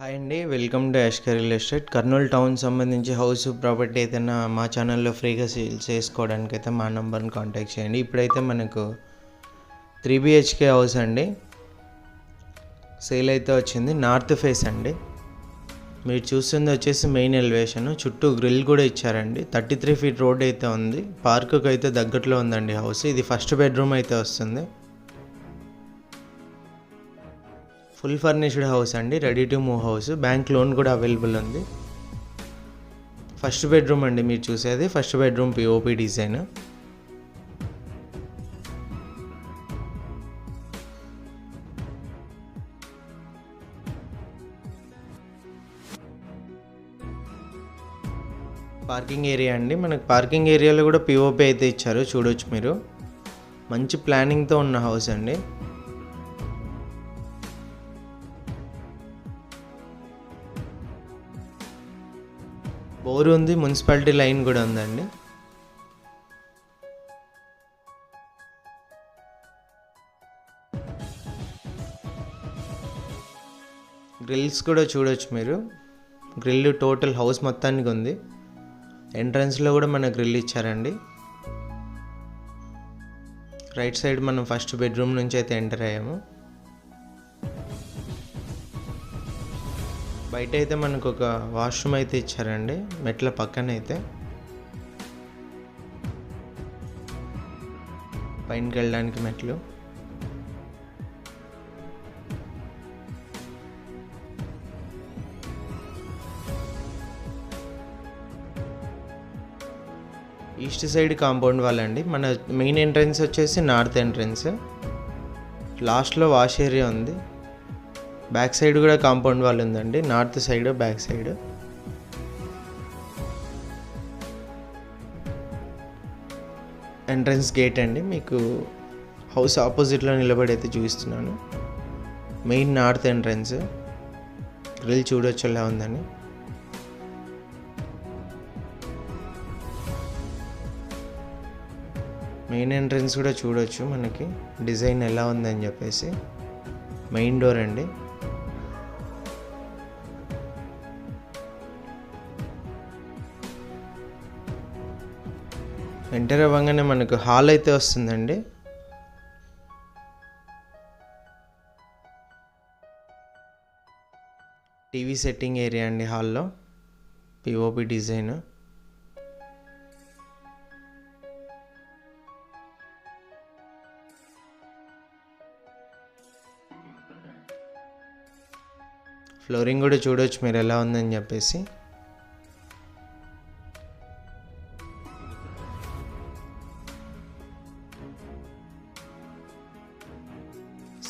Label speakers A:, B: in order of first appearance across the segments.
A: Hi అండి welcome to Ashkar real estate. Kurnool town సంబంధించి house property ఏదైనా మా ఛానల్లో ఫ్రీగా సేల్ చేసుకోవడానికి అయితే మా నెంబర్ని కాంటాక్ట్ చేయండి. ఇప్పుడైతే మనకు త్రీ బిహెచ్కే హౌస్ అండి. సేల్ అయితే వచ్చింది. నార్త్ ఫేస్ అండి. మీరు చూస్తుంది వచ్చేసి మెయిన్ ఎలివేషన్. చుట్టూ గ్రిల్ కూడా ఇచ్చారండి. థర్టీ త్రీ ఫీట్ రోడ్ అయితే ఉంది. పార్కుకు అయితే దగ్గరలో ఉందండి హౌస్. ఇది ఫస్ట్ బెడ్రూమ్ అయితే వస్తుంది. ఫుల్ ఫర్నిష్డ్ హౌస్ అండి ready to move house bank loan కూడా అవైలబుల్ ఉంది. ఫస్ట్ బెడ్రూమ్ అండి మీరు చూసేది. First bedroom POP design parking area అండి. మనకు పార్కింగ్ ఏరియాలో కూడా పిఓపి అయితే ఇచ్చారు. చూడొచ్చు మీరు. మంచి ప్లానింగ్తో ఉన్న హౌస్ అండి. ఊరు ఉంది మున్సిపాలిటీ లైన్ కూడా ఉందండి. గ్రిల్స్ కూడా చూడొచ్చు మీరు. గ్రిల్ టోటల్ హౌస్ మొత్తానికి ఉంది. ఎంట్రన్స్లో కూడా మన గ్రిల్ ఇచ్చారండి. రైట్ సైడ్ మనం ఫస్ట్ బెడ్రూమ్ నుంచి అయితే ఎంటర్ అయ్యాము. బయట అయితే మనకు ఒక వాష్రూమ్ అయితే ఇచ్చారండి. మెట్ల పక్కన అయితే పైనకి వెళ్ళడానికి మెట్లు. ఈస్ట్ సైడ్ కాంపౌండ్ వాళ్ళండి. మన మెయిన్ ఎంట్రన్స్ వచ్చేసి నార్త్ ఎంట్రన్స్. లాస్ట్లో వాష్ ఏరియా ఉంది. బ్యాక్ సైడ్ కూడా కాంపౌండ్ వాల్ ఉందండి. North side back side. Entrance gate అండి. మీకు హౌస్ ఆపోజిట్లో నిలబడి అయితే చూపిస్తున్నాను. Main north entrance. గ్రిల్ చూడొచ్చు ఎలా ఉందని. మెయిన్ ఎంట్రన్స్ కూడా చూడొచ్చు మనకి. డిజైన్ ఎలా ఉందని చెప్పేసి. మెయిన్ డోర్ అండి. ఎంటర్ అవ్వగానే మనకు హాల్ అయితే వస్తుందండి. టీవీ సెట్టింగ్ ఏరియా అండి హాల్లో. POP design. ఫ్లోరింగ్ కూడా చూడొచ్చు మీరు ఎలా ఉందని చెప్పేసి.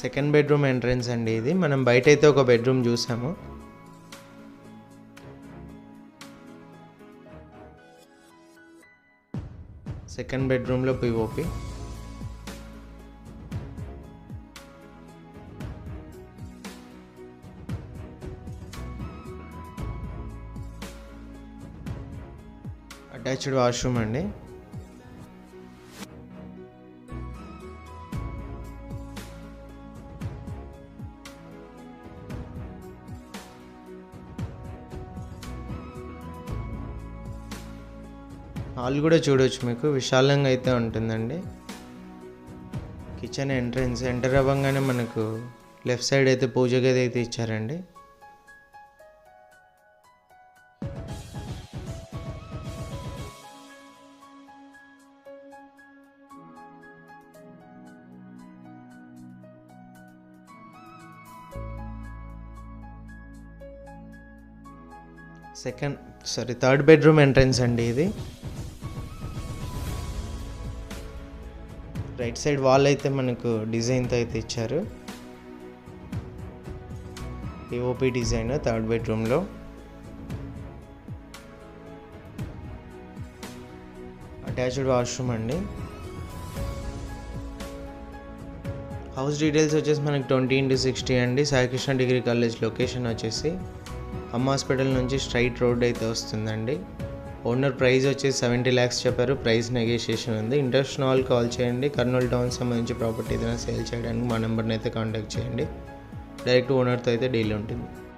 A: సెకండ్ బెడ్రూమ్ ఎంట్రన్స్ అండి ఇది. మనం బయట అయితే ఒక బెడ్రూమ్ చూసాము. సెకండ్ బెడ్రూమ్లో పిఓపి అటాచ్డ్ వాష్రూమ్ అండి. హాల్ కూడా చూడొచ్చు మీకు. విశాలంగా అయితే ఉంటుందండి. కిచెన్ ఎంట్రన్స్ ఎంటర్ అవ్వగానే మనకు లెఫ్ట్ సైడ్ అయితే పూజ గది అయితే ఇచ్చారండి. Second sorry third bedroom entrance అండి ఇది. రైట్ సైడ్ వాల్ అయితే మనకు డిజైన్తో అయితే ఇచ్చారు. పిఓపి డిజైన్ థర్డ్ బెడ్రూమ్లో. అటాచ్డ్ వాష్రూమ్ అండి. హౌస్ డీటెయిల్స్ వచ్చేసి మనకి ట్వంటీ ఇంటూ సిక్స్టీ అండి. సాయికృష్ణ డిగ్రీ కాలేజ్ లొకేషన్ వచ్చేసి అమ్మ హాస్పిటల్ నుంచి స్ట్రైట్ రోడ్ అయితే వస్తుందండి. ఓనర్ ప్రైస్ వచ్చేసి సెవెంటీ ల్యాక్స్ చెప్పారు. ప్రైస్ నెగోషియేషన్ ఉంది. ఇంట్రెస్ట్ ఆల్ కాల్ చేయండి. కర్నూలు టౌన్ సంబంధించి ప్రాపర్టీ ఏదైనా సేల్ చేయడానికి మా నెంబర్ని అయితే కాంటాక్ట్ చేయండి. డైరెక్ట్ ఓనర్తో అయితే డీల్ ఉంటుంది.